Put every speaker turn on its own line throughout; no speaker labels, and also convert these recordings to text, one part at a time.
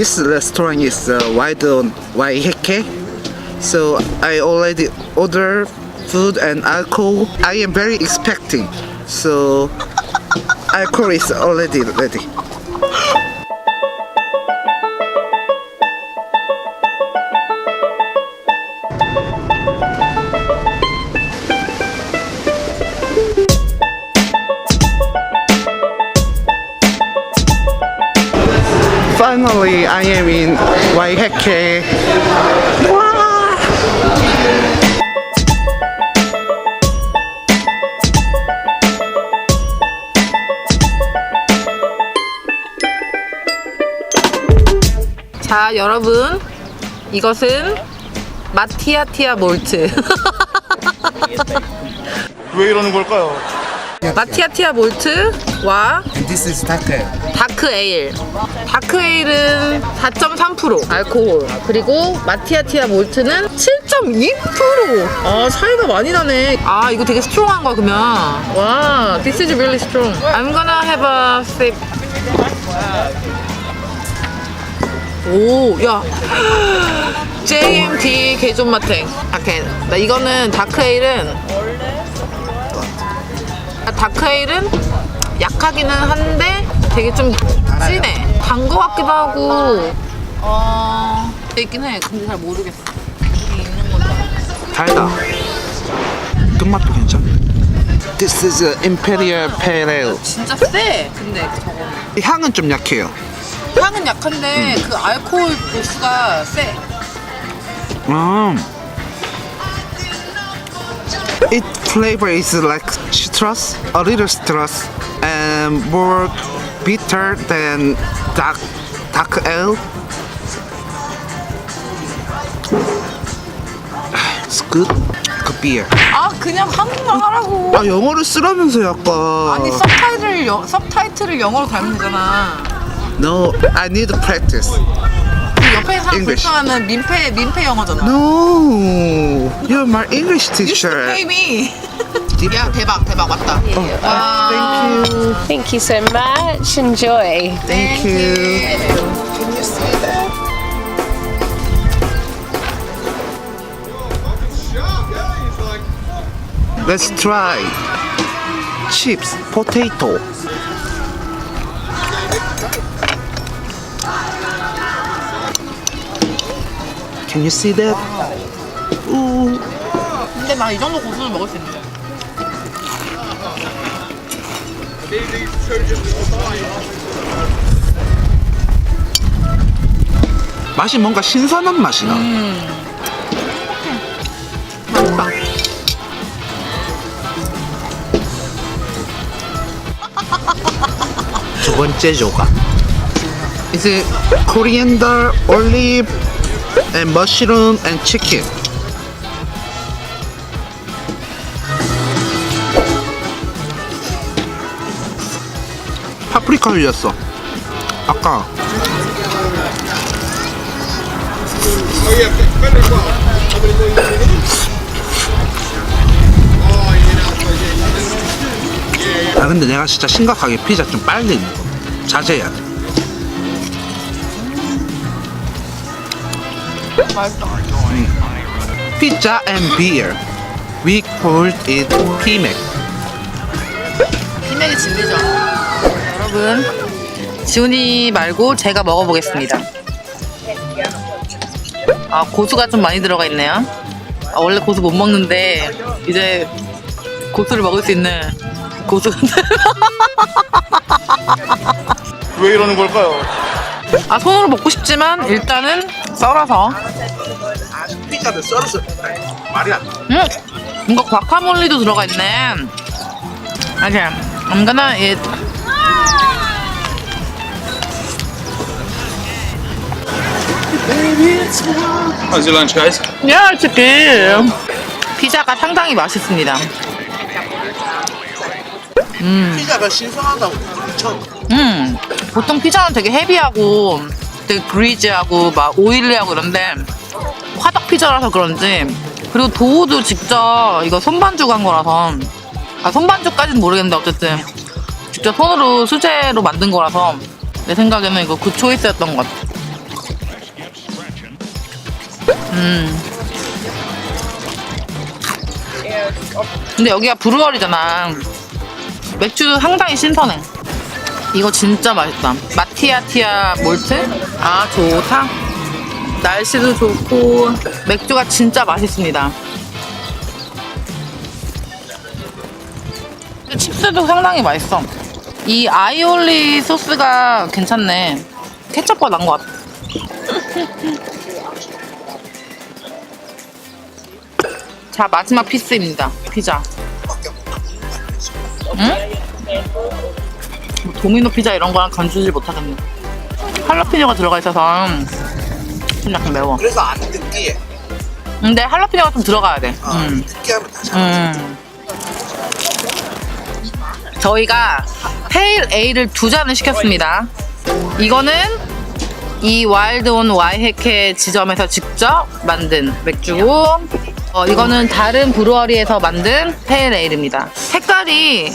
this restaurant is uh, wide on Waiheke. So I already order food and alcohol. I am very expecting. So alcohol is already ready. Wow.
자, 여러분. 이것은 마티아티아 몰트.
왜 이러는 걸까요?
마티아티아 몰트와
And this is Take.
다크 에일. 다크 에일은 4.3% 알코올. 그리고 마티아티아 몰트는 7.2%. 아, 차이가 많이 나네. 아, 이거 되게 스트롱한 거야, 그러면. 와, this is really strong. I'm gonna have a sip. 오, 야. JMT 개존마탱. 오케이. 나 이거는 다크 에일은 아, 다크에일은 약하기는 한데 되게 좀 진해. 단거 같기도 하고. 어. 있긴 해. 근데 잘 모르겠어. 여기 있는 알아.
달다. 끝맛도 괜찮아. This is a Imperial Pale Ale.
진짜 세. 근데 저거는.
향은 좀 약해요.
향은 약한데 그 알코올 도수가 세.
Um, it flavor is like citrus, a little citrus, and more bitter than dark dark ale. It's good. Good beer.
아 그냥 한국말 하라고.
아 영어를 쓰라면서 약간.
아니 서타이틀을 여, 서타이틀을 영어로 달면 되잖아.
No, I need practice.
그 옆에 사람
English.
불편하면 민폐 민폐 영어잖아.
No, you're my English
You should
teacher.
pay me. 야 대박 대박 왔다.
Oh, thank you.
Thank you so much. Enjoy.
Thank you. Let's try chips, potato. Can you see that? Ooh.
근데 나 이 정도 고수는 먹을 수 있는데.
맛이 뭔가 신선한 맛이 나.
맛있다.
두 번째 조각. It coriander, olive, and mushroom and chicken? 파프리카 흘렸어. 아까 아 근데 내가 진짜 심각하게 피자 좀 빨리 먹어. 자제해야 돼.
맛있다.
Pizza and. We called it PMAC.
피맥이 진리죠. 여러분, 지훈이 말고 제가 먹어보겠습니다. 아, 고수가 좀 많이 들어가 있네요. 아, 원래 고수 못 먹는데, 이제 고수를 먹을 수 있는 고수가.
왜 이러는 걸까요?
아, 손으로 먹고 싶지만, 일단은
썰어서. 말이 안 돼.
음, 이거 과카몰리도 들어가 있네. Okay, I'm gonna eat.
How's your lunch, guys?
야, 치킨. 피자가 상당히 맛있습니다.
피자가 신선하다고 처음.
음, 보통 피자는 되게 헤비하고 되게 그리지하고 막 오일리하고 그런데 화덕 피자라서 그런지 그리고 도우도 직접 이거 손반죽 한 거라서 아 손반죽까지는 모르겠는데 어쨌든 직접 손으로 수제로 만든 거라서 내 생각에는 이거 그 초이스였던 것 같아. 음. 근데 여기가 브루어리잖아. 맥주 상당히 신선해. 이거 진짜 맛있다. 마티아티아 몰트? 아, 좋다. 날씨도 좋고, 맥주가 진짜 맛있습니다. 칩스도 상당히 맛있어. 이 아이올리 소스가 괜찮네. 케첩보다 나은 것 같아. 자, 마지막 피스입니다. 피자. 응? 뭐 도미노 피자 이런 거랑 건주질 못하겠네. 할라피뇨가 들어가 있어서 좀 약간 매워.
그래서 안 느끼해.
근데 할라피뇨가 좀 들어가야 돼.
아,
음.
느끼하면 다시
음. 저희가 페일 에일을 두 잔을 시켰습니다. 이거는 이 와일드 온 와이헤케 지점에서 직접 만든 맥주고 어, 이거는 다른 브루어리에서 만든 페일 에일입니다. 색깔이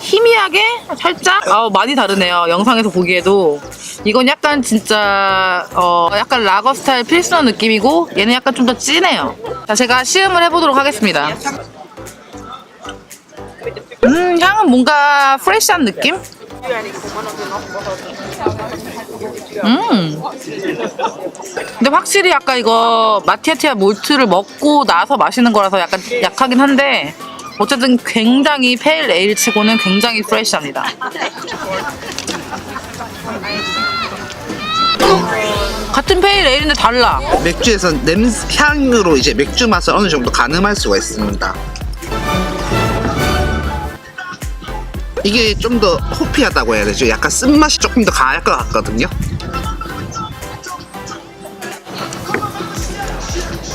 희미하게 살짝 어, 많이 다르네요. 영상에서 보기에도 이건 약간 진짜 어, 약간 라거 스타일 필스너 느낌이고 얘는 약간 좀 더 진해요. 자 제가 시음을 해보도록 하겠습니다. 음 향은 뭔가 프레시한 느낌? 음. 근데 확실히 약간 이거 마티아티아 몰트를 먹고 나서 마시는 거라서 약간 약하긴 한데 어쨌든 굉장히 페일 에일 치고는 굉장히 프레시합니다. 같은 페일 에일인데 달라.
맥주에서 냄 향으로 이제 맥주 맛을 어느 정도 가늠할 수가 있습니다. 이게 좀 더 호피하다고 해야 되죠. 약간 쓴맛이 조금 더 강할 것 같거든요.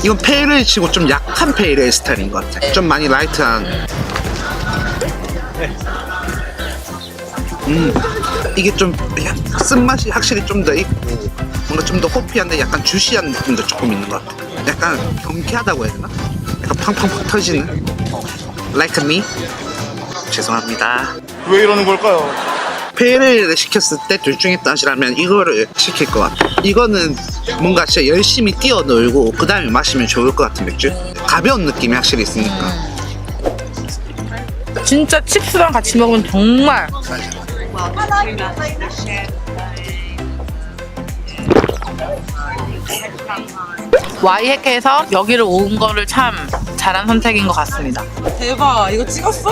이건 페일을 치고 좀 약한 페일의 스타일인 것 같아요. 좀 많이 라이트한. 음, 이게 좀 약- 쓴맛이 확실히 좀 더 있고 뭔가 좀 더 호피한데 약간 주시한 느낌도 조금 있는 것 같아요. 약간 경쾌하다고 해야 되나? 약간 팡팡팡 터지는. Like me? 죄송합니다.
왜 이러는 걸까요?
페일을 시켰을 때 둘 중에 따지라면 이거를 시킬 것 같아. 이거는 뭔가 진짜 열심히 뛰어놀고 그 다음에 마시면 좋을 것 같은 맥주. 가벼운 느낌이 확실히 있으니까.
진짜 칩스랑 같이 먹으면 정말 와이해케에서 여기를 온 거를 참 잘한 선택인 것 같습니다. 대박, 이거 찍었어?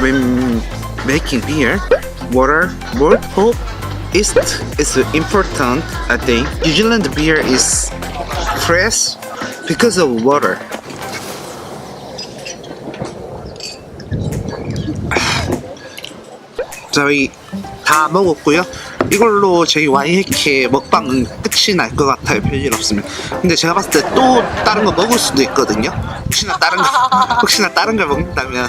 When making beer, water, malt, hope, yeast is important. I think New Zealand beer is fresh because of water. 저희 다 먹었고요. 이걸로 저희 와이해케 먹방은 끝이 날 것 같아요. 별일 없으면. 근데 제가 봤을 때 또 다른 거 먹을 수도 있거든요. 혹시나 다른 거 혹시나 다른 걸 먹는다면